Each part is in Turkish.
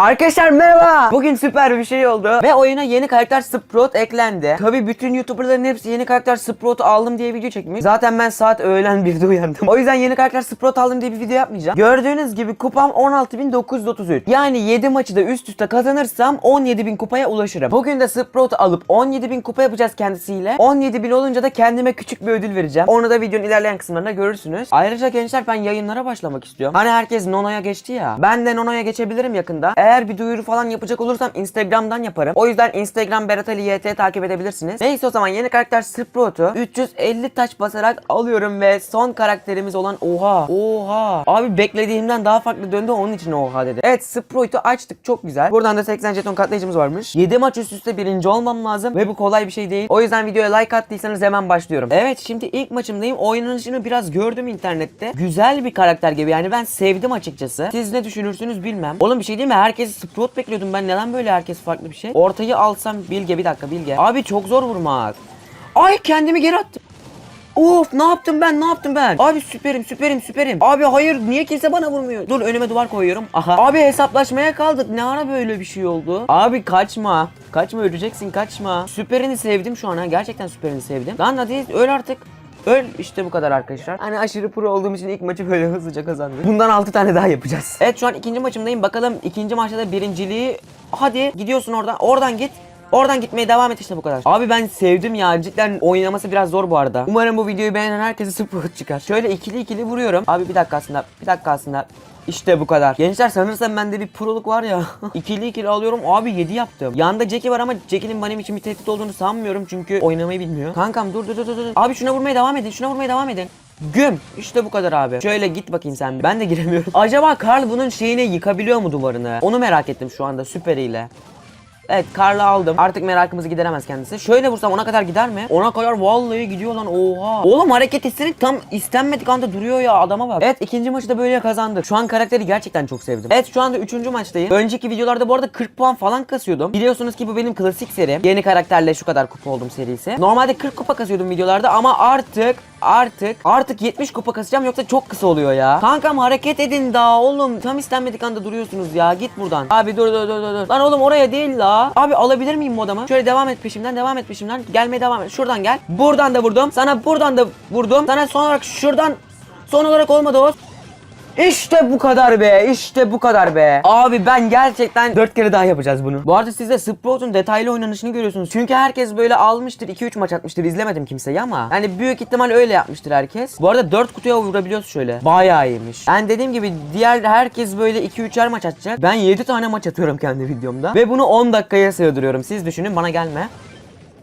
Arkadaşlar merhaba. Bugün süper bir şey oldu. Ve oyuna yeni karakter Sprout eklendi. Tabi bütün YouTuber'ların hepsi yeni karakter Sprout aldım diye video çekmiş. Zaten ben saat öğlen 1'de uyandım. O yüzden yeni karakter Sprout aldım diye bir video yapmayacağım. Gördüğünüz gibi kupam 16.933. Yani 7 maçı da üst üste kazanırsam 17.000 kupaya ulaşırım. Bugün de Sprout'u alıp 17.000 kupa yapacağız kendisiyle. 17.000 olunca da kendime küçük bir ödül vereceğim. Onu da videonun ilerleyen kısımlarında görürsünüz. Ayrıca gençler ben yayınlara başlamak istiyorum. Hani herkes Nono'ya geçti ya. Ben de Nono'ya geçebilirim yakında. Bir duyuru falan yapacak olursam Instagram'dan yaparım. O yüzden Instagram Berat Ali YT takip edebilirsiniz. Neyse o zaman yeni karakter Sprout'u 350 taş basarak alıyorum ve son karakterimiz olan Oha. Oha. Abi beklediğimden daha farklı döndü onun için Oha dedi. Evet Sprout'u açtık çok güzel. Buradan da 80 jeton katlayıcımız varmış. 7 maç üst üste birinci olmam lazım ve bu kolay bir şey değil. O yüzden videoya like attıysanız hemen başlıyorum. Evet şimdi ilk maçımdayım. Oynanışını biraz gördüm internette. Güzel bir karakter gibi yani ben sevdim açıkçası. Siz ne düşünürsünüz bilmem. Oğlum bir şey değil mi? Herkes Sprout bekliyordum ben. Neden böyle herkes farklı bir şey? Ortayı alsam Bilge bir dakika Bilge. Abi çok zor vurmak. Ay kendimi geri attım. Of ne yaptım ben ne yaptım ben? Abi süperim süperim süperim. Abi hayır niye kimse bana vurmuyor? Dur önüme duvar koyuyorum. Aha. Abi hesaplaşmaya kaldık. Ne ara böyle bir şey oldu? Abi kaçma. Kaçma öleceksin kaçma. Süperini sevdim şu an ha. Gerçekten süperini sevdim. Lan hadi öl artık. Öl işte bu kadar arkadaşlar. Hani aşırı pro olduğum için ilk maçı böyle hızlıca kazandım. Bundan 6 tane daha yapacağız. Evet şu an ikinci maçımdayım. Bakalım ikinci maçta da birinciliği. Hadi gidiyorsun oradan. Oradan git. Oradan gitmeye devam et işte bu kadar. Abi ben sevdim ya. Cidden oynaması biraz zor bu arada. Umarım bu videoyu beğenen herkese Sprout çıkar. Şöyle ikili ikili vuruyorum. Abi bir dakika aslında. Bir dakika aslında. İşte bu kadar. Gençler sanırsam bende bir proluk var ya. ikili ikili alıyorum. Abi 7 yaptım. Yanında Jackie var ama Jackie'nin benim için bir tehdit olduğunu sanmıyorum. Çünkü oynamayı bilmiyor. Kankam dur dur dur dur. Abi şuna vurmaya devam edin. Şuna vurmaya devam edin. Güm. İşte bu kadar abi. Şöyle git bakayım sen. Ben de giremiyorum. Acaba Karl bunun şeyini yıkabiliyor mu duvarını? Onu merak ettim şu anda süperiyle. Evet Karl'ı aldım. Artık merakımızı gideremez kendisi. Şöyle vursam ona kadar gider mi? Ona kadar vallahi gidiyor lan oha. Oğlum hareket hissini tam istenmedik anda duruyor ya adama bak. Evet ikinci maçı da böyle kazandık. Şu an karakteri gerçekten çok sevdim. Evet şu anda üçüncü maçtayım. Önceki videolarda bu arada 40 puan falan kasıyordum. Biliyorsunuz ki bu benim klasik serim. Yeni karakterle şu kadar kupa oldum serisi. Normalde 40 kupa kasıyordum videolarda ama artık artık artık 70 kupa kasacağım yoksa çok kısa oluyor ya. Kankam hareket edin daha oğlum. Tam istenmedik anda duruyorsunuz ya. Git buradan. Abi dur dur dur dur. Lan oğlum oraya değil la. Abi alabilir miyim bu adamı? Şöyle devam et peşimden devam et peşimden. Gelmeye devam et. Şuradan gel. Buradan da vurdum. Sana buradan da vurdum. Sana son olarak şuradan son olarak olmadı o. İşte bu kadar be. işte bu kadar be. Abi ben gerçekten 4 kere daha yapacağız bunu. Bu arada siz de Sprout'un detaylı oynanışını görüyorsunuz. Çünkü herkes böyle almıştır 2-3 maç atmıştır. İzlemedim kimseyi ama. Yani büyük ihtimal öyle yapmıştır herkes. Bu arada 4 kutuya vurabiliyoruz şöyle. Bayağı iyiymiş. Yani dediğim gibi diğer herkes böyle 2-3'er maç atacak. Ben 7 tane maç atıyorum kendi videomda. Ve bunu 10 dakikaya sığdırıyorum. Siz düşünün bana gelme.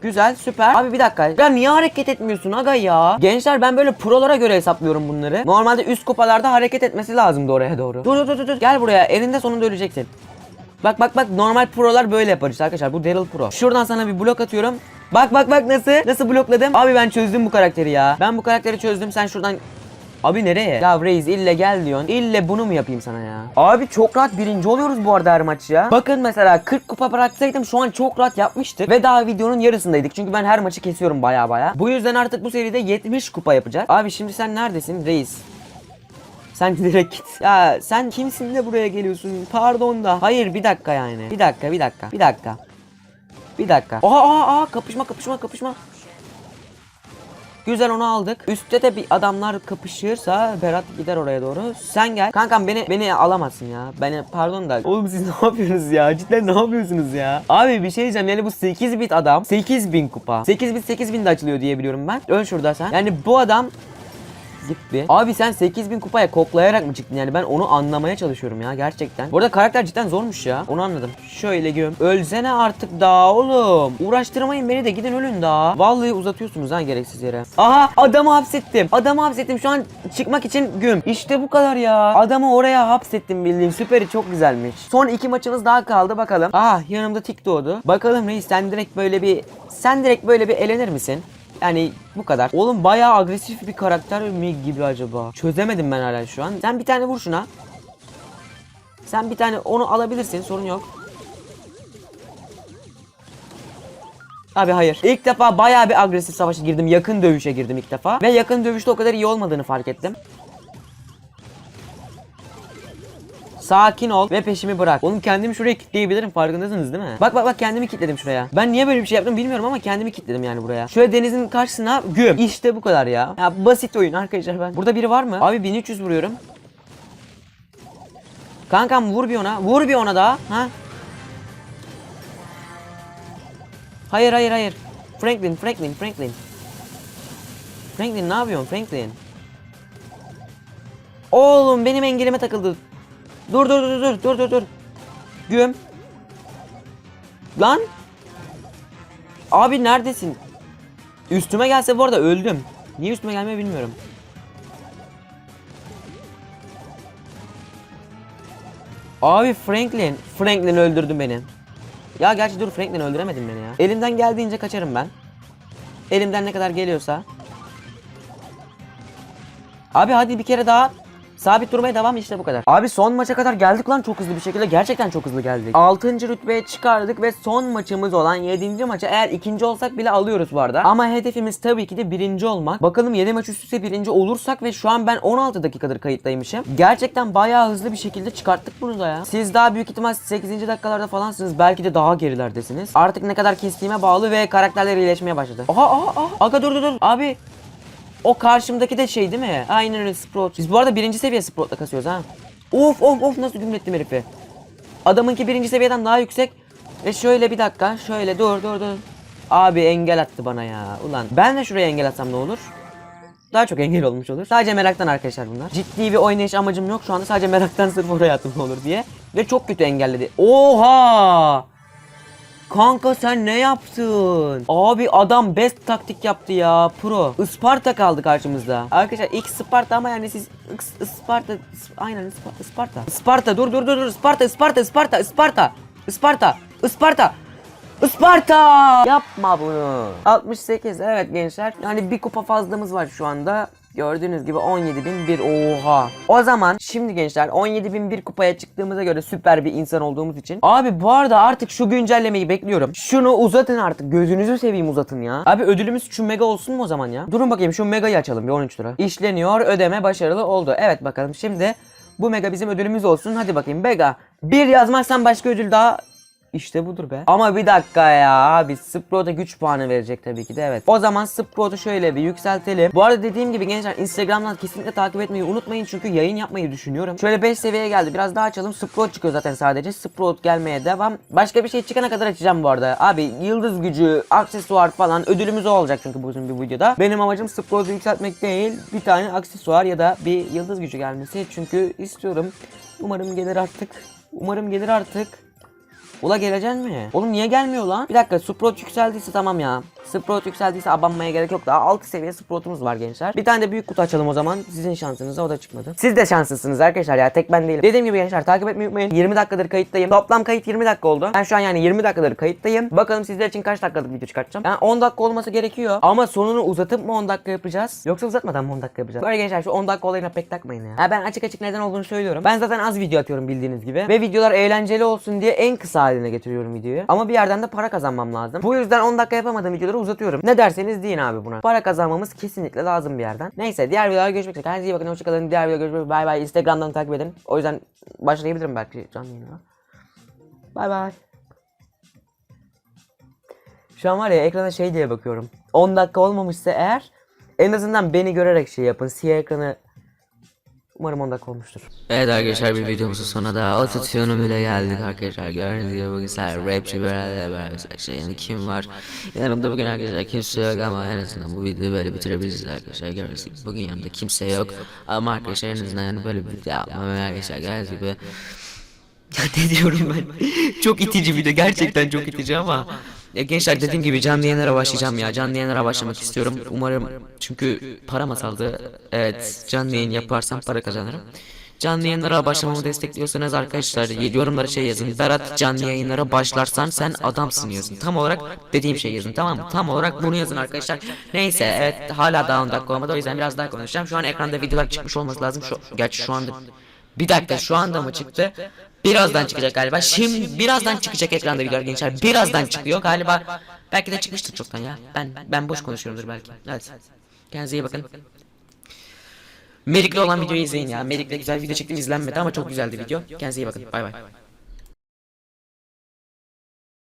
Güzel süper. Abi bir dakika. Ya niye hareket etmiyorsun aga ya? Gençler ben böyle prolara göre hesaplıyorum bunları. Normalde üst kupalarda hareket etmesi lazımdı oraya doğru. Dur dur dur dur. Gel buraya. Elinde sonunda öleceksin. Bak bak bak normal prolar böyle yapar işte arkadaşlar. Bu Daryl Pro. Şuradan sana bir blok atıyorum. Bak bak bak nasıl? Nasıl blokladım? Abi ben çözdüm bu karakteri ya. Ben bu karakteri çözdüm. Sen şuradan Abi nereye? Ya Reis ille gel diyorsun. İlle bunu mu yapayım sana ya? Abi çok rahat birinci oluyoruz bu arada her maç ya. Bakın mesela 40 kupa bıraksaydım şu an çok rahat yapmıştık. Ve daha videonun yarısındaydık. Çünkü ben her maçı kesiyorum baya baya. Bu yüzden artık bu seride 70 kupa yapacağız. Abi şimdi sen neredesin Reis? Sen direkt git. Ya sen kimsin de buraya geliyorsun? Pardon da. Hayır bir dakika yani. Bir dakika bir dakika. Bir dakika. Bir dakika. Aa aa aa kapışma kapışma kapışma. Güzel onu aldık. Üstte de bir adamlar kapışırsa Berat gider oraya doğru. Sen gel. Kankam beni beni alamazsın ya. Beni pardon da. Oğlum siz ne yapıyorsunuz ya? Cidden ne yapıyorsunuz ya? Abi bir şey diyeceğim. Yani bu 8 bit adam 8000 kupa. 8 bit 8000 de açılıyor diye biliyorum ben. Öl şurada sen. Yani bu adam gitti. Abi sen 8000 kupaya koklayarak mı çıktın yani ben onu anlamaya çalışıyorum ya gerçekten. Bu arada karakter cidden zormuş ya. Onu anladım. Şöyle göm. Ölsene artık daha oğlum. Uğraştırmayın beni de gidin ölün daha. Vallahi uzatıyorsunuz ha gereksiz yere. Aha adamı hapsettim. Adamı hapsettim şu an çıkmak için güm. İşte bu kadar ya. Adamı oraya hapsettim bildiğin süperi çok güzelmiş. Son iki maçımız daha kaldı bakalım. Ah yanımda tik doğdu. Bakalım reis sen direkt böyle bir sen direkt böyle bir elenir misin? Yani bu kadar. Oğlum bayağı agresif bir karakter mi gibi acaba? Çözemedim ben hala şu an. Sen bir tane vur şuna. Sen bir tane onu alabilirsin sorun yok. Abi hayır. İlk defa bayağı bir agresif savaşa girdim. Yakın dövüşe girdim ilk defa. Ve yakın dövüşte o kadar iyi olmadığını fark ettim. Sakin ol ve peşimi bırak. Oğlum kendimi şuraya kilitleyebilirim farkındasınız değil mi? Bak bak bak kendimi kilitledim şuraya. Ben niye böyle bir şey yaptım bilmiyorum ama kendimi kilitledim yani buraya. Şöyle denizin karşısına güm. İşte bu kadar ya. Ya basit oyun arkadaşlar ben. Burada biri var mı? Abi 1300 vuruyorum. Kankam vur bir ona. Vur bir ona daha. Ha? Hayır hayır hayır. Franklin, Franklin, Franklin. Franklin ne yapıyorsun Franklin? Oğlum benim engelime takıldı. Dur dur dur dur dur dur dur. Güm. Lan. Abi neredesin? Üstüme gelse bu arada öldüm. Niye üstüme gelmiyor bilmiyorum. Abi Franklin. Franklin öldürdü beni. Ya gerçi dur Franklin öldüremedin beni ya. Elimden geldiğince kaçarım ben. Elimden ne kadar geliyorsa. Abi hadi bir kere daha sabit durmaya devam işte bu kadar. Abi son maça kadar geldik lan çok hızlı bir şekilde. Gerçekten çok hızlı geldik. 6. rütbeye çıkardık ve son maçımız olan 7. maça eğer ikinci olsak bile alıyoruz bu arada. Ama hedefimiz tabii ki de birinci olmak. Bakalım 7 maç üst üste birinci olursak ve şu an ben 16 dakikadır kayıttaymışım. Gerçekten bayağı hızlı bir şekilde çıkarttık bunu da ya. Siz daha büyük ihtimal 8. dakikalarda falansınız. Belki de daha gerilerdesiniz. Artık ne kadar kestiğime bağlı ve karakterler iyileşmeye başladı. Aha aha aha. Aga dur dur dur. Abi o karşımdaki de şey değil mi? Aynen öyle Sprout. Biz bu arada birinci seviye Sprout'la kasıyoruz ha. Of of of nasıl gümlettim herifi. Adamınki birinci seviyeden daha yüksek. Ve şöyle bir dakika. Şöyle dur dur dur. Abi engel attı bana ya. Ulan ben de şuraya engel atsam ne olur? Daha çok engel olmuş olur. Sadece meraktan arkadaşlar bunlar. Ciddi bir oynayış amacım yok şu anda. Sadece meraktan sırf oraya attım olur diye. Ve çok kötü engelledi. Oha! Kanka sen ne yaptın? Abi adam best taktik yaptı ya pro. Isparta kaldı karşımızda. Arkadaşlar ilk Sparta ama yani siz Is- Isparta Is- aynen Ispa- Isparta. Isparta dur dur dur dur Isparta Isparta Isparta Isparta Isparta Isparta Isparta! Yapma bunu. 68 evet gençler. Yani bir kupa fazlamız var şu anda. Gördüğünüz gibi 17.001 oha. O zaman şimdi gençler 17.001 kupaya çıktığımıza göre süper bir insan olduğumuz için. Abi bu arada artık şu güncellemeyi bekliyorum. Şunu uzatın artık gözünüzü seveyim uzatın ya. Abi ödülümüz şu mega olsun mu o zaman ya? Durun bakayım şu megayı açalım bir 13 lira. İşleniyor ödeme başarılı oldu. Evet bakalım şimdi bu mega bizim ödülümüz olsun. Hadi bakayım mega. Bir yazmazsan başka ödül daha işte budur be. Ama bir dakika ya abi Sprout'a güç puanı verecek tabii ki de evet. O zaman Sprout'u şöyle bir yükseltelim. Bu arada dediğim gibi gençler Instagram'dan kesinlikle takip etmeyi unutmayın çünkü yayın yapmayı düşünüyorum. Şöyle 5 seviyeye geldi biraz daha açalım. Sprout çıkıyor zaten sadece. Sprout gelmeye devam. Başka bir şey çıkana kadar açacağım bu arada. Abi yıldız gücü, aksesuar falan ödülümüz olacak çünkü bugün bir videoda. Benim amacım Sprout'u yükseltmek değil. Bir tane aksesuar ya da bir yıldız gücü gelmesi. Çünkü istiyorum. Umarım gelir artık. Umarım gelir artık. Ula geleceksin mi? Oğlum niye gelmiyor lan? Bir dakika Sprout yükseldiyse tamam ya. Sprout yükseldiyse abanmaya gerek yok. Daha 6 seviye Sprout'umuz var gençler. Bir tane de büyük kutu açalım o zaman. Sizin şansınıza o da çıkmadı. Siz de şanslısınız arkadaşlar ya. Tek ben değilim. Dediğim gibi gençler takip etmeyi unutmayın. 20 dakikadır kayıttayım. Toplam kayıt 20 dakika oldu. Ben şu an yani 20 dakikadır kayıttayım. Bakalım sizler için kaç dakikalık video çıkartacağım. Yani 10 dakika olması gerekiyor. Ama sonunu uzatıp mı 10 dakika yapacağız? Yoksa uzatmadan mı 10 dakika yapacağız? Böyle gençler şu 10 dakika olayına pek takmayın ya. ya. Ben açık açık neden olduğunu söylüyorum. Ben zaten az video atıyorum bildiğiniz gibi. Ve videolar eğlenceli olsun diye en kısa haline getiriyorum videoyu. Ama bir yerden de para kazanmam lazım. Bu yüzden 10 dakika yapamadığım videoları uzatıyorum. Ne derseniz deyin abi buna. Para kazanmamız kesinlikle lazım bir yerden. Neyse diğer videolarda görüşmek üzere. Kendinize iyi bakın. Hoşçakalın. Diğer videoda görüşmek üzere. Bay bay. Instagram'dan takip edin. O yüzden başlayabilirim belki canlı yayına. Bay bay. Şu an var ya ekrana şey diye bakıyorum. 10 dakika olmamışsa eğer en azından beni görerek şey yapın. Siyah ekranı Umarım 10 dakika olmuştur. Evet arkadaşlar bir videomuzun sonuna da ototune'u bile geldik arkadaşlar. Gördüğünüz gibi bugün sadece rapçi beraber beraber şey yani kim var? Yanımda bugün arkadaşlar kimse yok ama en azından bu videoyu böyle bitirebiliriz arkadaşlar. Gördüğünüz gibi bugün yanımda kimse yok. Ama arkadaşlar en azından yani böyle bir video yapmam arkadaşlar gördüğünüz gibi ya ne diyorum ben? Çok itici video gerçekten çok itici ama ya gençler dediğim gibi canlı yayınlara başlayacağım ya. canlı yayınlara başlamak istiyorum. umarım çünkü param azaldı evet canlı yayın yaparsam para kazanırım. Canlı yayınlara başlamamı destekliyorsanız arkadaşlar yorumlara şey yazın. Berat canlı yayınlara başlarsan sen adamsın yazın. Tam olarak dediğim şey yazın. tamam mı? Tam olarak bunu yazın arkadaşlar. Neyse evet hala daha 10 dakika olmadı o yüzden biraz daha konuşacağım. Şu an ekranda videolar çıkmış olması lazım. Şu, gerçi şu anda bir dakika şu anda mı çıktı? Birazdan çıkacak galiba. Şimdi birazdan çıkacak ekranda videolar gençler. Birazdan çıkıyor galiba. Belki de çıkmıştır çoktan ya. Ben ben boş konuşuyorumdur belki. Evet. Kendinize iyi bakın. Merik'le olan videoyu izleyin ya. Merik'le güzel video çektim izlenmedi ama çok güzeldi video. Kendinize iyi bakın. Bay bay.